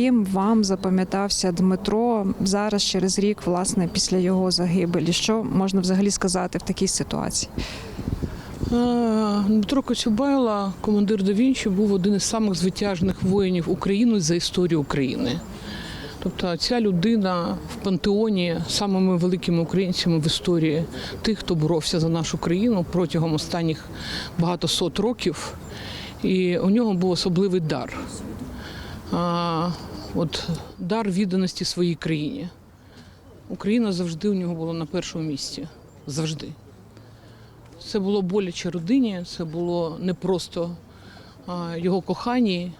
яким вам запам'ятався Дмитро зараз через рік, власне, після його загибелі? Що можна взагалі сказати в такій ситуації? Е, Дмитро Коцюбайло, командир да Вінчі, був один із самих звитяжних воїнів України за історію України. Тобто ця людина в пантеоні самими великими українцями в історії тих, хто боровся за нашу країну протягом останніх багато сот років. І у нього був особливий дар. От дар відданості своїй країні. Україна завжди у нього була на першому місці. Завжди. Це було боляче родині, це було не просто його коханні.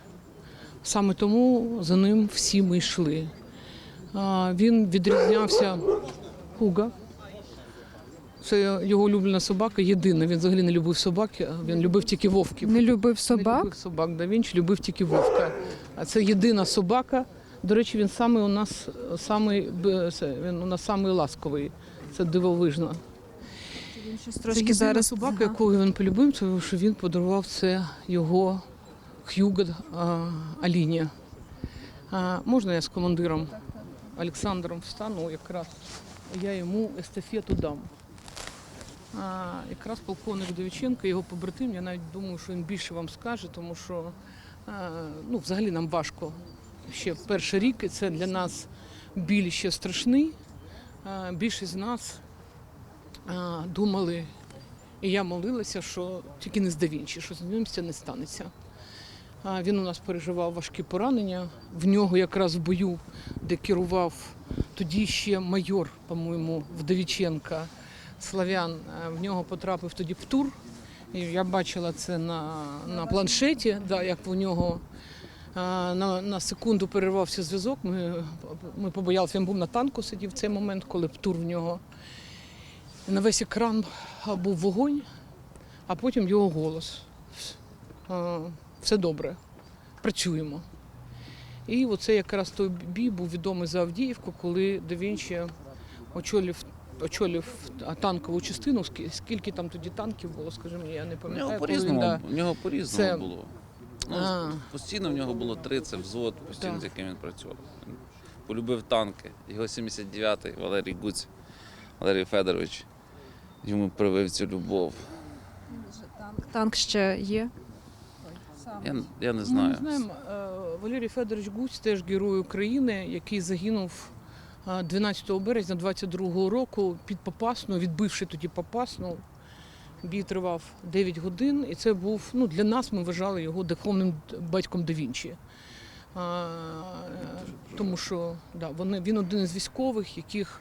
Саме тому за ним всі ми йшли. Він відрізнявся Хуга. Це його улюблена собака, єдина. Він взагалі не любив собаки, він любив тільки вовків. Не любив Не собак? любив собак, да Вінч любив тільки вовка. А це єдина собака. До речі, він самий у нас самий, це, він у нас самий ласковий. Це дивовижно. Він щось Це трошки єдина зараз собака, Ага. яку він полюбив, тому що він подарував це його Х'юго Аліні. А, можна я з командиром Олександром встану якраз я йому естафету дам. А, якраз полковник Довіченко, його побратим, я навіть думаю, що він більше вам скаже, тому що ну, взагалі нам важко ще перший рік, і це для нас біль ще страшний. Більшість з нас думали, і я молилася, що тільки не з Давінчі, що з ним це не станеться. Він у нас переживав важкі поранення. В нього якраз в бою, де керував тоді ще майор, по-моєму, Вдовіченка, Славян, в нього потрапив тоді птур. І я бачила це на, на планшеті, да, як у нього а, на, на секунду перервався зв'язок. Ми, ми побоялися, він був на танку сидів в цей момент, коли птур в нього. На весь екран був вогонь, а потім його голос. А, Все добре, працюємо. І оце якраз той бій був відомий за Авдіївку, коли Да Вінчі очолив, очолив танкову частину. Скільки там тоді танків було, скажи мені, я не У пам'ятаю. нього по-різному, да. у нього по-різному Це- було. Ну, А. Постійно в нього було три, це взвод, постійно Так. з яким він працював. Він полюбив танки. Його 79-й Валерій Гуць, Валерій Федорович. Йому привив цю любов. танк ще є. Я, я не Ми не знаємо. Е, Валерій Федорович Гуць теж герой України, який загинув 12 березня 22-го року під Попасну, відбивши тоді Попасну. Бій тривав 9 годин, і це був ну, для нас. Ми вважали його духовним батьком да Вінчі. А, тому що да, вони, він один із військових, яких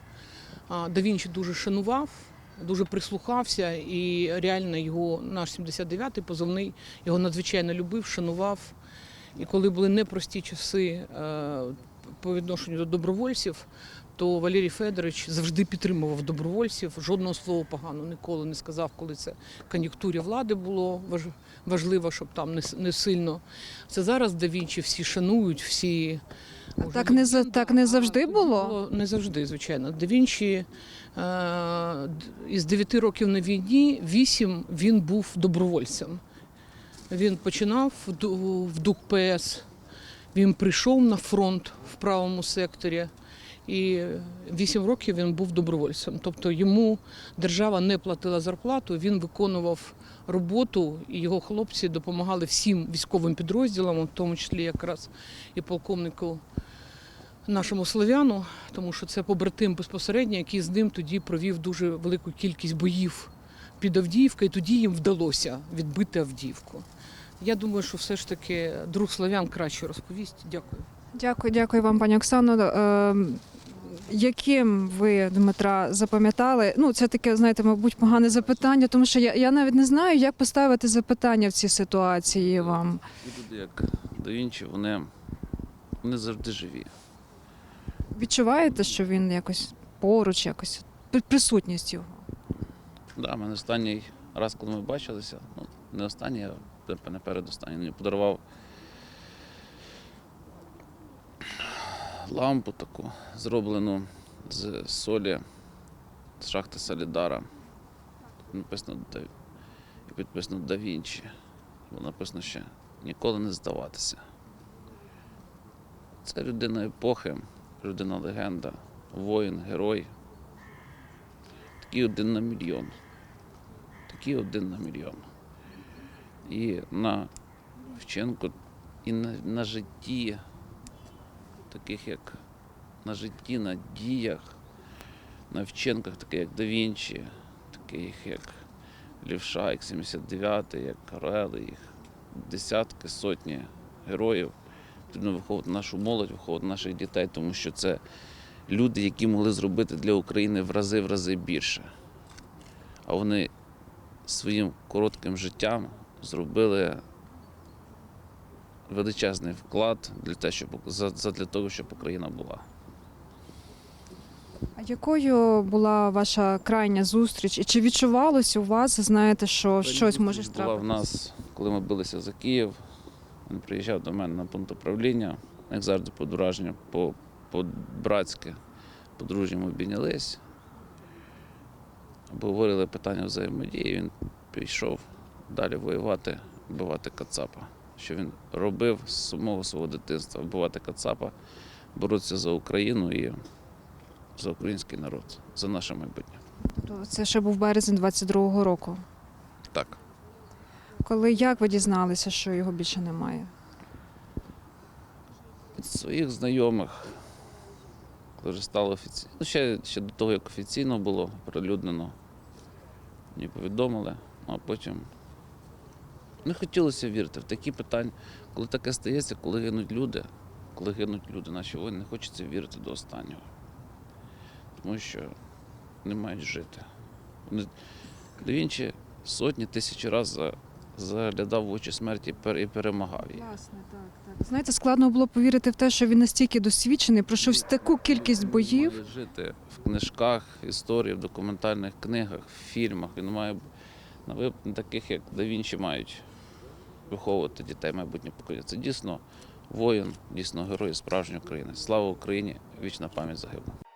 а, да Вінчі дуже шанував, дуже прислухався, і реально його наш 79-й позовний його надзвичайно любив, шанував. І коли були непрості часи е, по відношенню до добровольців, то Валерій Федорович завжди підтримував добровольців. Жодного слова поганого ніколи не сказав, коли це кон'юнктурі влади було важ- важливо, щоб там не, не сильно. Це зараз да Вінчі всі шанують, всі. Уже так не за- так не завжди було? Не завжди, звичайно. Да Вінчі е, із 9 років на війні, 8 він був добровольцем. Він починав в ДУК ПС, він прийшов на фронт в правому секторі. І 8 років він був добровольцем. Тобто йому держава не платила зарплату, він виконував роботу, і його хлопці допомагали всім військовим підрозділам, в тому числі якраз і полковнику нашому слов'яну, тому що це побратим безпосередньо, який з ним тоді провів дуже велику кількість боїв під Авдіївкою, і тоді їм вдалося відбити Авдіївку. Я думаю, що все ж таки друг слов'ян краще розповість. Дякую. Дякую, дякую вам, пані Оксано. Е, яким ви Дмитра запам'ятали? Ну, це таке, знаєте, мабуть, погане запитання, тому що я, я навіть не знаю, як поставити запитання в цій ситуації вам. Ті люди, як Да Вінчі, вони, вони завжди живі. Відчуваєте, що він якось поруч, якось присутність його? Так, Да, мене останній раз, коли ми бачилися, ну, не останній, а не передостанній, мені подарував лампу таку, зроблену з солі, з шахти Солідара. Написано і підписано Да Вінчі. Було написано ще ніколи не здаватися. Це людина епохи, людина легенда, воїн, герой. Такий один на мільйон. Такий один на мільйон. І на вчинку, і на, на житті, таких як на житті, на діях, на вчинках, таких як Да Вінчі, таких як Лівша, як 79, як Карели, їх десятки, сотні героїв. Потрібно виховувати нашу молодь, виховувати наших дітей, тому що це люди, які могли зробити для України в рази в рази більше. А вони своїм коротким життям зробили величезний вклад для того, щоб, задля того, щоб Україна була. А якою була ваша крайня зустріч? І чи відчувалось у вас, знаєте, що щось може Була в нас, коли ми билися за Київ. Він приїжджав до мене на пункт управління, як завжди, по дуражню, по, по-братськи, по-дружньому обійнялись. Обговорили питання взаємодії. Він пішов далі воювати, вбивати Кацапа. Що він робив з самого свого дитинства, вбивати Кацапа, боротися за Україну і за український народ, за наше майбутнє. Це ще був березень 22-го року. Так. Коли як ви дізналися, що його більше немає? від своїх знайомих, коли вже стало офіційно. Ну, ще, ще до того, як офіційно було прилюднено, мені повідомили, ну, а потім не хотілося вірити в такі питання, коли таке стається, коли гинуть люди, коли гинуть люди, наші воїни, не хочеться вірити до останнього. Тому що не мають жити. Вони, Вінчі сотні тисячі разів заглядав в очі смерті і перемагав її. Власне, так, так. Знаєте, складно було повірити в те, що він настільки досвідчений, пройшов таку кількість боїв. Має жити в книжках, історії, в документальних книгах, в фільмах. Він має на таких, як Да Вінчі, мають виховувати дітей майбутнє покоління. Це дійсно воїн, дійсно герой справжньої України. Слава Україні! Вічна пам'ять загиблим.